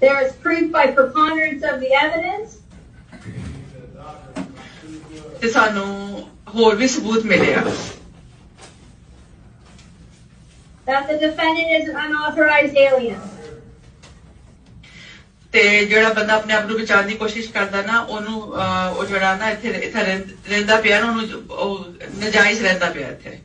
There is proof by preponderance of the evidence ਤੇ ਸਾਨੂੰ ਹੋਰ ਵੀ ਸਬੂਤ ਮਿਲਿਆ that the defendant is an unauthorized alien. ਤੇ ਜਿਹੜਾ ਬੰਦਾ ਆਪਣੇ ਆਪ ਨੂੰ ਬਚਾਉਣ ਦੀ ਕੋਸ਼ਿਸ਼ ਕਰਦਾ ਨਾ ਉਹਨੂੰ ਅਹ, ਉਹ ਜਿਹੜਾ ਨਾ ਇੱਥੇ ਇੱਥੇ ਰਹਿੰ- ਰਹਿੰਦਾ ਪਿਆ ਨਾ ਉਹਨੂੰ ਉਹ ਨਜਾਇਜ਼ ਰਹਿੰਦਾ ਪਿਆ ਇੱਥੇ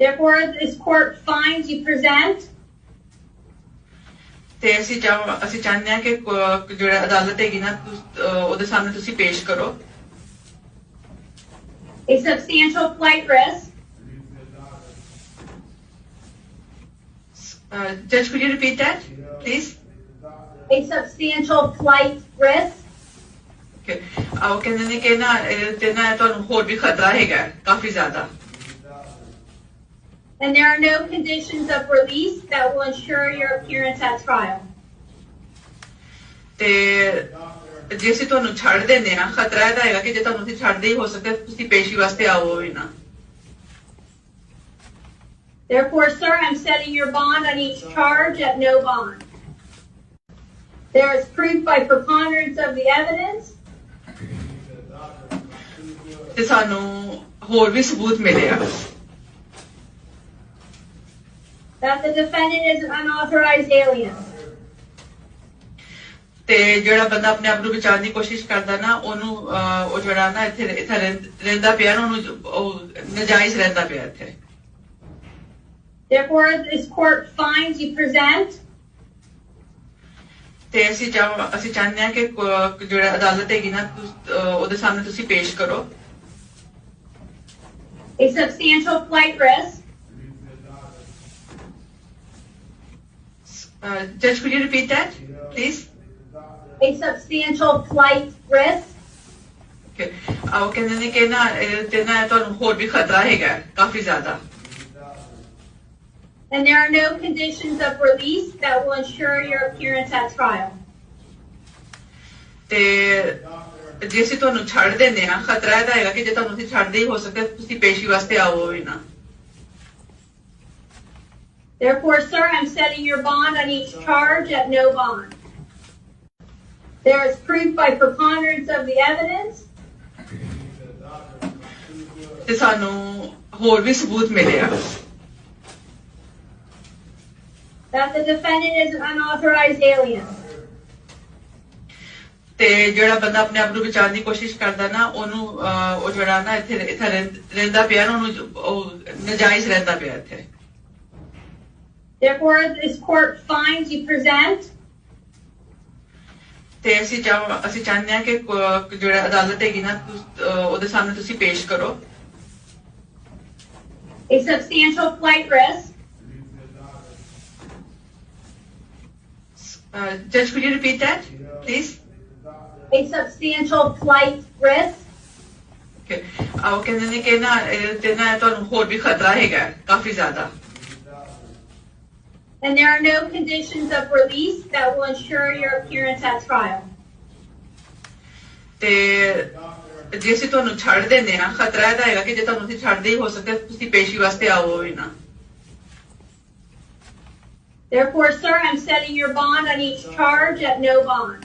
Therefore, this court finds you present ਤੇ ਅਸੀਂ ਚਾਹ ਅਸੀਂ ਚਾਹੁੰਦੇ ਹਾਂ ਕਿ ਕੋ- ਜਿਹੜਾ ਅਦਾਲਤ ਹੈਗੀ ਨਾ ਤੁਸ- ਅਹ, ਉਹਦੇ ਸਾਹਮਣੇ ਤੁਸੀਂ ਪੇਸ਼ ਕਰੋ a substantial flight risk ਜਜ could you repeat that please a substantial flight risk ਕਿ ਉਹ ਕਹਿੰਦੇ ਨੇ ਕਿ ਨਾ ਇਹ ਤੇ ਨਾ ਤੁਹਾਨੂੰ ਹੋਰ ਵੀ ਖਤਰਾ ਹੈਗਾ ਹੈ, ਕਾਫੀ ਜ਼ਿਆਦਾ and there are no conditions of release that will ensure your appearance at trial. ਤੇ ਜੇ ਅਸੀਂ ਤੁਹਾਨੂੰ ਛੱਡ ਦਿੰਦੇ ਆ ਖਤਰਾ ਇਹਦਾ ਹੈਗਾ ਕਿ ਜੇ ਤੁਹਾਨੂੰ ਅਸੀਂ ਛੱਡਦੇ ਹੀ ਹੋ ਸਕਦਾ ਤੁਸੀਂ ਪੇਸ਼ੀ ਵਾਸਤੇ ਆਓ ਹੀ ਨਾ Therefore, sir, I'm setting your bond on each charge at no bond. There is proof by preponderance of the evidence ਤੇ ਸਾਨੂੰ ਹੋਰ ਵੀ ਸਬੂਤ ਮਿਲਿਆ that the defendant is an unauthorized alien. ਤੇ ਜਿਹੜਾ ਬੰਦਾ ਆਪਣੇ ਆਪ ਨੂੰ ਬਚਾਉਣ ਦੀ ਕੋਸ਼ਿਸ਼ ਕਰਦਾ ਨਾ ਉਹਨੂੰ ਅਹ, ਉਹ ਜਿਹੜਾ ਨਾ ਇੱਥੇ ਇੱਥੇ ਰਹਿੰ- ਰਹਿੰਦਾ ਪਿਆ ਨਾ ਉਹਨੂੰ ਉਹ ਨਜਾਇਜ਼ ਰਹਿੰਦਾ ਪਿਆ ਇੱਥੇ Therefore, this court finds you present ਤੇ ਅਸੀਂ ਚਾਹ ਅਸੀਂ ਚਾਹੁੰਦੇ ਹਾਂ ਕਿ ਕੋ- ਜਿਹੜਾ ਅਦਾਲਤ ਹੈਗੀ ਨਾ ਤੁਸ- ਅਹ, ਉਹਦੇ ਸਾਹਮਣੇ ਤੁਸੀਂ ਪੇਸ਼ ਕਰੋ a substantial flight risk ਜਜ could you repeat that please a substantial flight risk ਕਿ ਉਹ ਕਹਿੰਦੇ ਨੇ ਕਿ ਨਾ ਇਹ ਤੇ ਨਾ ਤੁਹਾਨੂੰ ਹੋਰ ਵੀ ਖਤਰਾ ਹੈਗਾ ਹੈ, ਕਾਫੀ ਜ਼ਿਆਦਾ and there are no conditions of release that will ensure your appearance at trial. ਤੇ ਜੇ ਅਸੀਂ ਤੁਹਾਨੂੰ ਛੱਡ ਦਿੰਦੇ ਆ ਖਤਰਾ ਇਹਦਾ ਹੈਗਾ ਕਿ ਜੇ ਤੁਹਾਨੂੰ ਅਸੀਂ ਛੱਡਦੇ ਹੀ ਹੋ ਸਕਦਾ ਤੁਸੀਂ ਪੇਸ਼ੀ ਵਾਸਤੇ ਆਓ ਹੀ ਨਾ Therefore, sir, I'm setting your bond on each charge at no bond. There is proof by preponderance of the evidence ਤੇ ਸਾਨੂੰ ਹੋਰ ਵੀ ਸਬੂਤ ਮਿਲਿਆ that the defendant is an unauthorized alien. ਤੇ ਜਿਹੜਾ ਬੰਦਾ ਆਪਣੇ ਆਪ ਨੂੰ ਬਚਾਉਣ ਦੀ ਕੋਸ਼ਿਸ਼ ਕਰਦਾ ਨਾ ਉਹਨੂੰ ਉਹ ਜਿਹੜਾ ਨਾ ਇੱਥੇ ਇੱਥੇ ਰਹਿੰ- ਰਹਿੰਦਾ ਪਿਆ ਨਾ ਉਹਨੂੰ ਉਹ ਨਜਾਇਜ਼ ਰਹਿੰਦਾ ਪਿਆ ਇੱਥੇ Therefore, this court finds you present ਤੇ ਅਸੀਂ ਚਾਹ ਅਸੀਂ ਚਾਹੁੰਦੇ ਹਾਂ ਕਿ ਕੋ- ਜਿਹੜਾ ਅਦਾਲਤ ਹੈਗੀ ਨਾ ਤੁਸ- ਅਹ, ਉਹਦੇ ਸਾਹਮਣੇ ਤੁਸੀਂ ਪੇਸ਼ ਕਰੋ a substantial flight risk ਜਜ could you repeat that please a substantial flight risk ਕਿ ਉਹ ਕਹਿੰਦੇ ਨੇ ਕਿ ਨਾ ਇਹ ਤੇ ਨਾ ਤੁਹਾਨੂੰ ਹੋਰ ਵੀ ਖਤਰਾ ਹੈਗਾ ਹੈ, ਕਾਫੀ ਜ਼ਿਆਦਾ and there are no conditions of release that will ensure your appearance at trial. ਤੇ ਜੇ ਅਸੀਂ ਤੁਹਾਨੂੰ ਛੱਡ ਦਿੰਦੇ ਆ ਖਤਰਾ ਇਹਦਾ ਹੈਗਾ ਕਿ ਜੇ ਤੁਹਾਨੂੰ ਅਸੀਂ ਛੱਡਦੇ ਹੀ ਹੋ ਸਕਦਾ ਤੁਸੀਂ ਪੇਸ਼ੀ ਵਾਸਤੇ ਆਓ ਹੀ ਨਾ Therefore, sir, I'm setting your bond on each charge at no bond.